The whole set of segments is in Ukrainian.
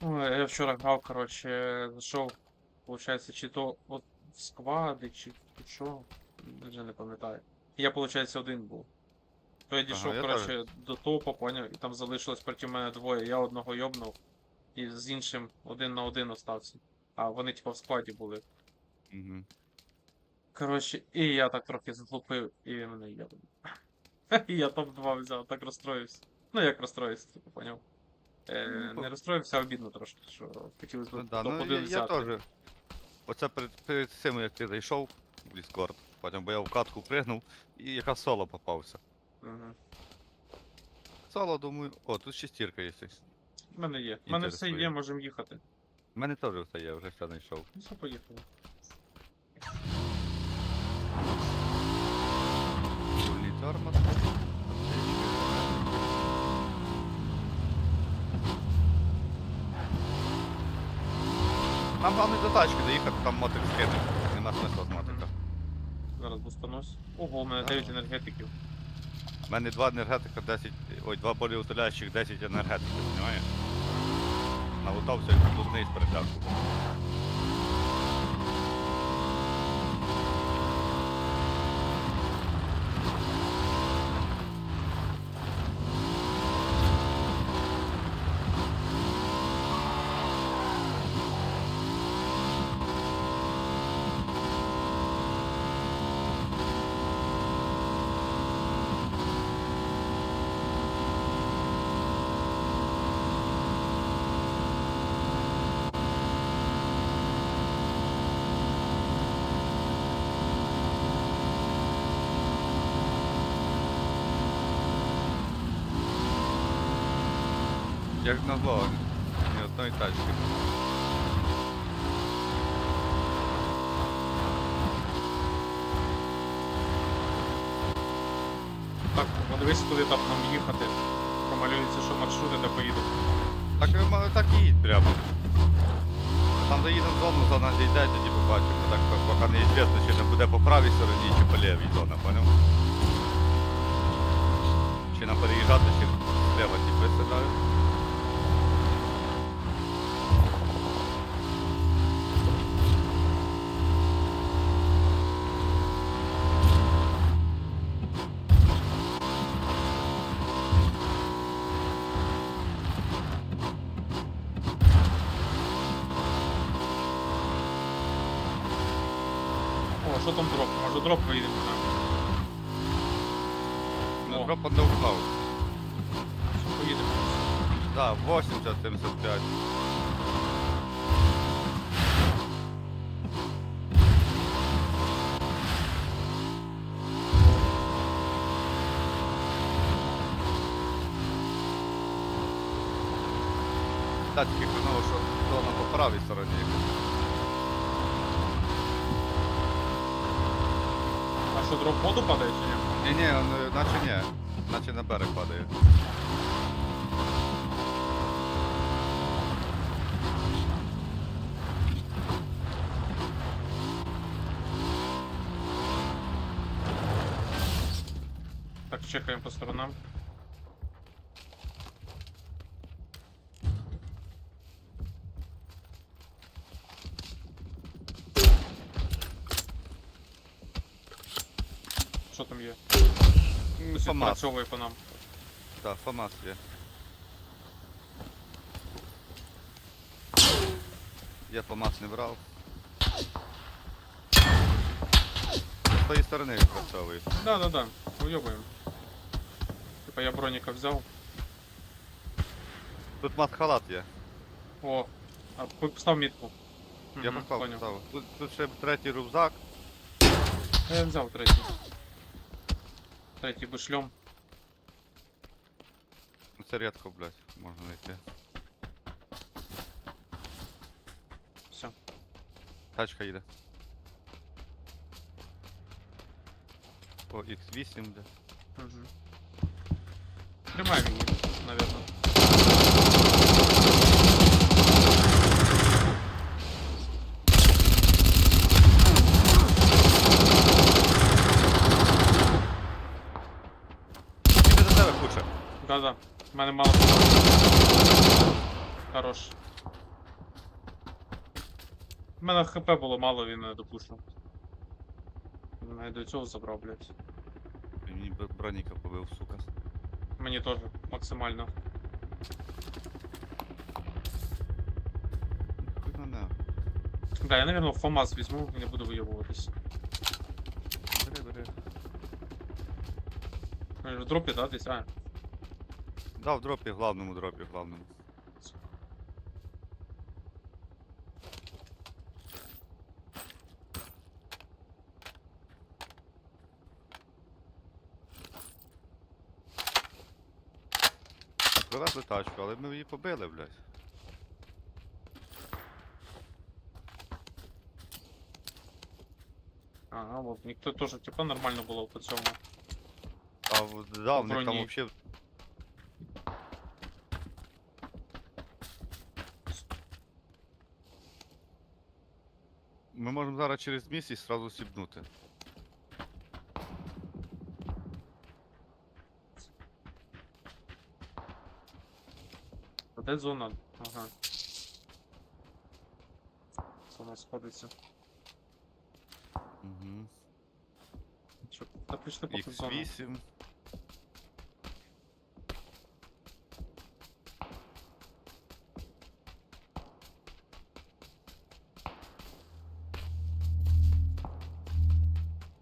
вчора грав, коротше, зайшов, виходить, чи то от в сквади, чи що, вже не пам'ятаю. Я, виходить, один був. То я дійшов, я коротше, до топу, поняв, і там залишилось проти мене двоє. Я одного йобнув, і з іншим один на один остався. А вони, типа, в складі були. Угу. Коротше, і я так трохи злупив, і він мене йобнув. І я топ-2 взяв, так розстроївся. Ну як розстроївся, типу, поняв. Е, Ну, не розстроївся, а обідно трошки, що хотілося Ну, да, ну, я, я теж. Оце перед, перед цим, як ти зайшов в Discord, потім бо я в катку пригнув і якраз соло попався. Мгм. Соло, думаю, о, тут шестірка є. В мене є. В мене все є, Інтересує. можемо їхати. У мене теж все є, вже все знайшов. Ну все, поїхали. Фульний Нам головне до тачки доїхати, там мотик скине. Нема смисла з мотика. Зараз бустанусь. Ого, у мене 9 енергетиків. У мене два енергетика, 10. Ой, два болеутоляючих, 10 енергетиків, розумієш? Налутався як блудний з перетягку. Як назло, ні одної тачки. Так, подивись, куди там нам їхати. Промалюється, що маршрути, де поїду. Так, так і їдь прямо. Там заїдемо в зону, зона зійде, тоді побачимо. Так поки не звісно, чи не буде по правій стороні, чи по лівій зона, поняв? Чи нам переїжджати, чи зліва ті висадають. Там дроп? Може дроп поїдемо на. Ну, О, дропа не що поїдемо. Да, 80, 75. Так, тільки хреново, що зона по правій стороні. А що дроп воду падає чи ні? Ні, ні, он, е, наче ні. Наче на берег падає. Так, чекаємо по сторонам. Що там є? Хтось відпрацьовує по нам. Так, ФАМАС є. Я ФАМАС не брав. З тої сторони відпрацьовують. Да, да, да. Уйобуємо. Типа я броніка взяв. Тут маск-халат є. О, а постав мітку. Я Мгм, поняв. поставив. Тут, тут ще третій рюкзак. Я взяв третій. Третій бишльом. Ну, Це рідко, блядь, можна знайти. Все. Тачка їде. О, X8, де. Угу. Тримай мені, наверное. Іде до тебе куча. Да-да. В мене мало. Хорош. У мене хп було мало, він не допушив. Мене до цього забрав, блядь. Він Мені броніка побив, сука. Мені теж максимально. Хуй мене. Да, я, наверное, ФАМАС візьму і не буду вийобуватись. Бери, бери. В дропі, да, десь? А, Да, в дропі, главному дропі, главному. Привезли тачку, але ми її побили, блядь. ага, вот. Ніхто теж, типа, нормально було по цьому. А в- да, в них там броні. вообще. Ми можемо зараз через місяць сразу сібнути. А де зона? Ага. Зона сходиться. Угу. Що, та пішли в зону. X8.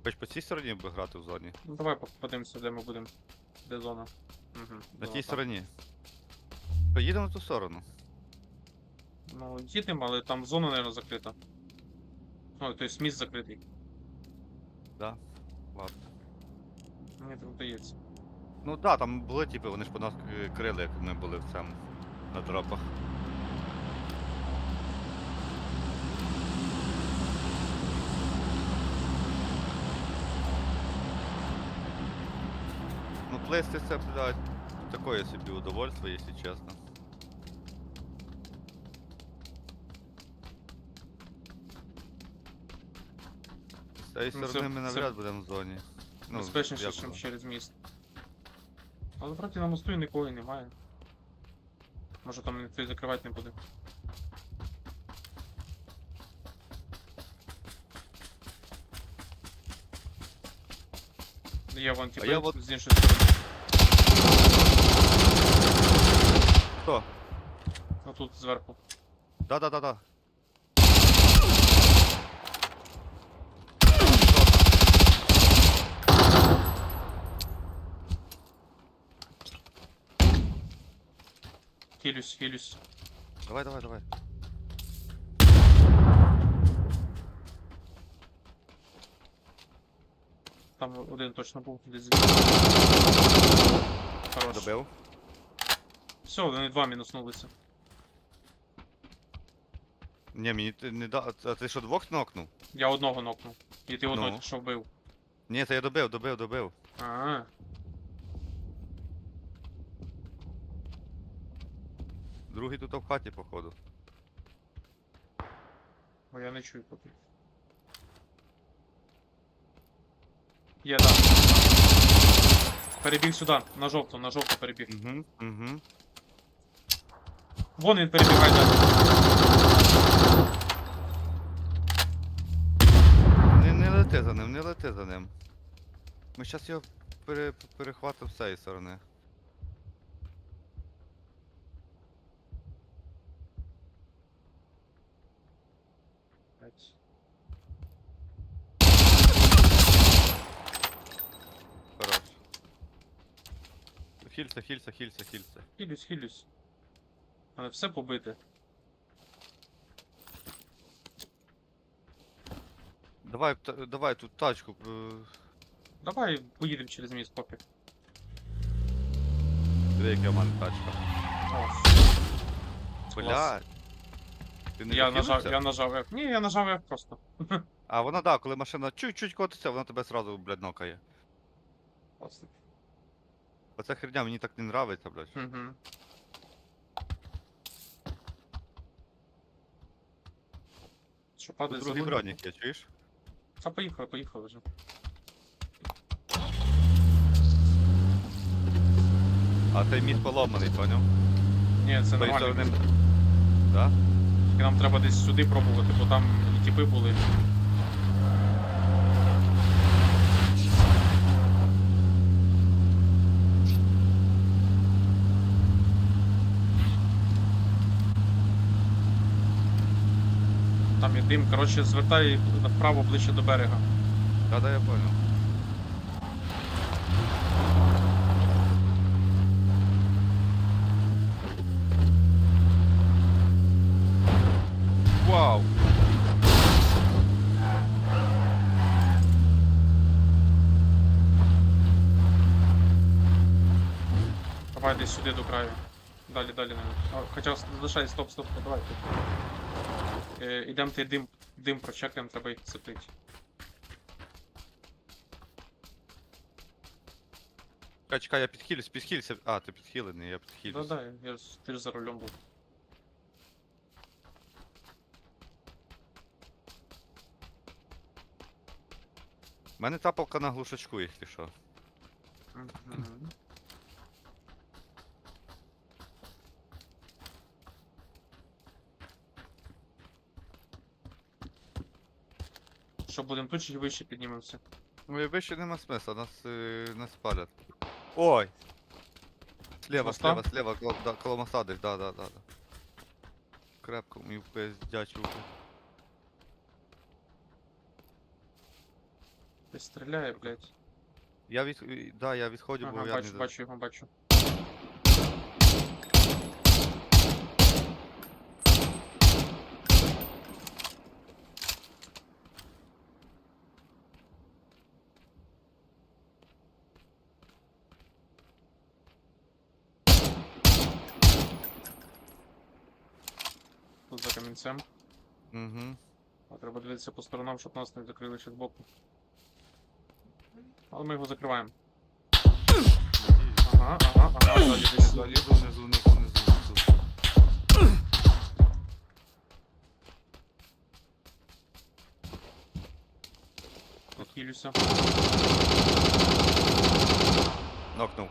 Хоч по цій стороні би грати в зоні? Ну давай по- подивимося, де ми будемо. Де зона. Угу. На тій стороні. Поїдемо на ту сторону. Ну, їдемо, але там зона, наверное, закрита. Ну, то есть міст закритий. Да? Ладно. Мені так здається. Ну так, да, там були типи, вони ж по нас е, крили, як ми були в цьому на дропах. Плести це, блядь, такое собі удовольствие, якщо чесно. З цієї Ну, це- сторони ми це навряд будемо в зоні. Ну, Безпечніше, як ніж через міст. Але вроді на мосту і нікого немає. Може там ніхто і закривати не буде. Я вон типу я вот- з іншої сторони. Хто? Ну тут зверху. Да-да-да-да. Хилюсь, хилюсь. Давай, давай, давай. Там один точно був десь. Хорош. Добив. Все, вони два мінуснулися. Ні, мені ти не да. А ти що двох нокнув? Я одного нокнув. І ти одного Ну. що вбив. Ні, це я добив, добив, добив. А. Другий тут в хаті, походу. Бо я не чую поки. Є, да. Перебіг сюди, на жовту, на жовту перебіг. Угу, угу. Вон він перебігає. Не, не лети за ним, не лети за ним. Ми зараз його пере, перехватимо з цієї сторони. Блядь. Хорош. Хільця, хільця, хільця, хільця. Хилюсь, хилюсь. Але все побите. Давай, та- давай тут тачку. е, Давай поїдемо через міст попік. Диви, яка в мене тачка. О, Блядь. Ти не я нажав, я нажав F. Ні, я нажав F просто. А вона да, коли машина чуть-чуть котиться, вона тебе сразу, блядь, нокає. Просто. Оця херня мені так не нравиться, блядь. Угу. Що Тут падає другий бронік є, чуєш? Та поїхали, поїхали вже. А той міст поломаний, поняв? Ні, це З тої нормально. Да? І нам треба десь сюди пробувати, бо там і тіпи були. Дим, коротше, звертай направо ближче до берега. Да, да, я понял. Вау! Давай десь сюди до краю. Далі, далі. Хоча залишай, стоп, стоп, давай тут. Е, ідем ти дим, дим прочекаємо, треба їх цепити. Чекай, чекай, я підхилюсь, підхилюся. А, ти підхилений, я Да, підхилюсь. да, я ж, ти ж за рулем був. У мене тапалка на глушачку, якщо що. Мгм. Що, будемо тут чи вище піднімемося? Ну і вище нема смисла, нас е, не спалять. Ой! Слева, Моста? слева, слева, коло, да, коло моста десь, да, да, да, да. Крепко мені пиздячу. Десь стріляє, блядь. Я від... Да, я відходжу, бо Ага, я бачу, не... бачу його, бачу. За. Угу. А треба дивитися по сторонам, щоб нас не закрили ще збоку. Але ми його закриваємо. Ага, ага, ага, далі десь далі. Внизу, внизу, внизу. Відхилюся. Нокнув.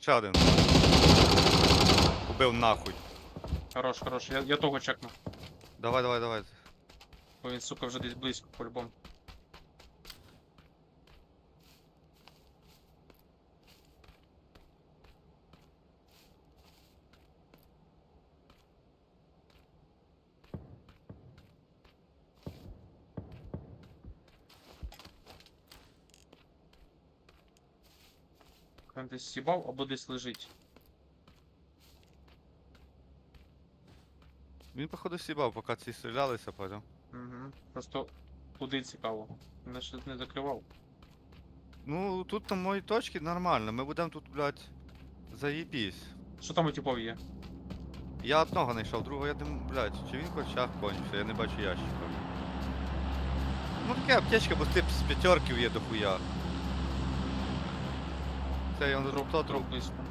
Ще один. Убив нахуй. Хорош, хорош. Я, я того чекну. Давай, давай, давай. Бо він, сука, вже десь близько, по-любому. Він десь сібав або десь лежить. Він походу сібав, поки ці стрілялися, понял. Угу. Просто куди цікаво. Мене ще не закривав. Ну, тут на моїй точці нормально, ми будемо тут, блядь, заїбісь. Що там у типов є? Я одного знайшов, другого я дим, блядь, чи він в очах кончився, я не бачу ящика. Ну таке аптечка, бо тип з п'ятерків є дохуя. Це я Дроп, дроп, дроп дроп.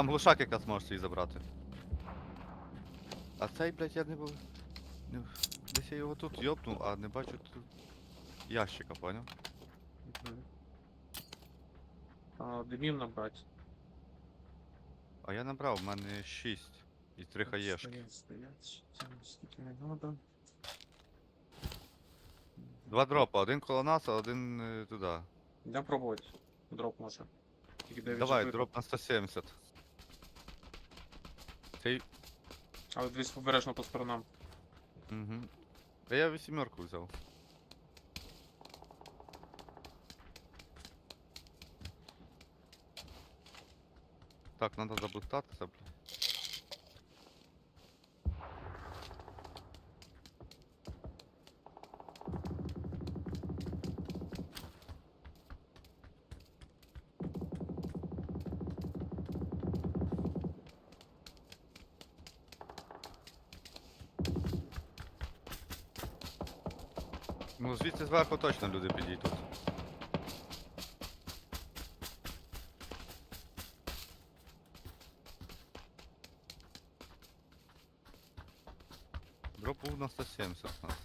Там глушак якраз можеш її забрати. А цей, блядь, я не був. Не... Десь я його тут йобнув, а не бачу тут ящика, поняв? Мгм. А, димів набрати. А я набрав, в мене 6 і 3 хаєшки. Стоять, стоять. Скільки не надо. Два дропа, один коло нас, а один е, туди. Я пробувати. Дроп може. Тільки 9 Давай, дроп на 170. Цей. Але дивись побережно по сторонам. Угу. Та я вісімерку взяв. Так, надо заблистатися, бля. Ну, звідси зверху точно люди підійдуть. Дроп був на 170 у нас.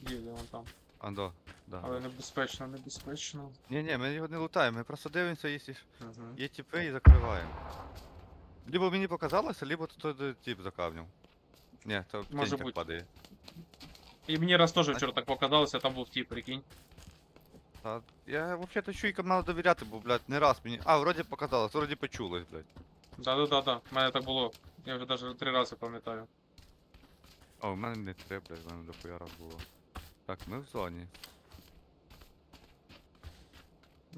Їде вон там. А, да, да. Але небезпечно, небезпечно. Ні, ні, ми його не лутаємо, ми просто дивимося, якщо ж Угу. є тіпи і закриваємо. Либо мені показалося, либо то той тип за камнем. Ні, то Може тінь так бути. падає. І мені раз теж вчора так показалося, там був тіп, прикинь. Та, я взагалі чуйкам треба довіряти, бо, блядь, не раз мені. А, вроді показалось, вроді почулось, блядь. Да-да-да-да, в мене так було. Я вже навіть три рази пам'ятаю. О, в мене не три, блядь, в мене дохуя раз було. Так, ми в зоні.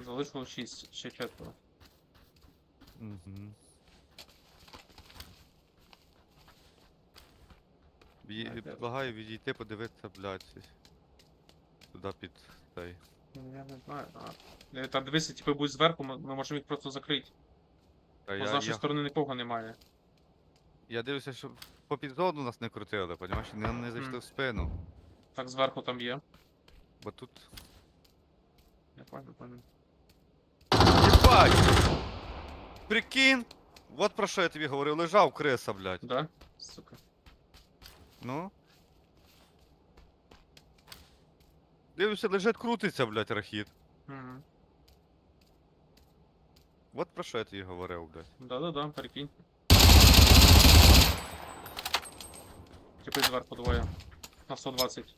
Залишилось 6, ще четверо. Угу. Так, я- Предлагаю відійти, подивитися, блядь. Туди під цей. Ну, Я не знаю. А. Е, Та дивися, типи будуть зверху, ми, ми можемо їх просто закрити. Та Бо з я, нашої я, сторони нікого немає. я дивлюся, щоб по підзону нас не крутили, понімаєш? Не, не зайшли Мгм. в спину. Так, зверху там є. Бо тут. Я пам'ятаю, пам'ятаю. Єбать! Прикинь! Вот про що я тобі говорив, лежав криса, блядь. Да? Сука. Ну. Дивишся, лежить, крутиться, блядь, рахіт. Угу. Вот про що я тобі говорив, блядь. Да-да-да, прикинь. Типи зверху двоє. На 120.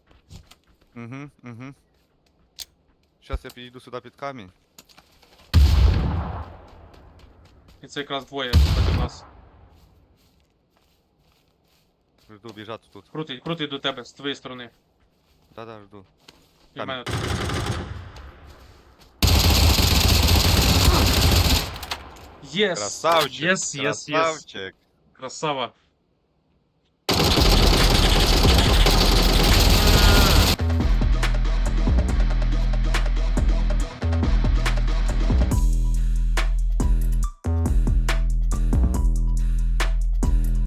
Угу, угу. Сейчас я підійду сюди під камінь. І це якраз двоє проти нас. Жду біжати тут. Крутий, крутий до тебе з твоєї сторони. Да-да, жду. І в Там. мене. Єс! Красавчик! Єс, єс, єс. красавчик! Красава.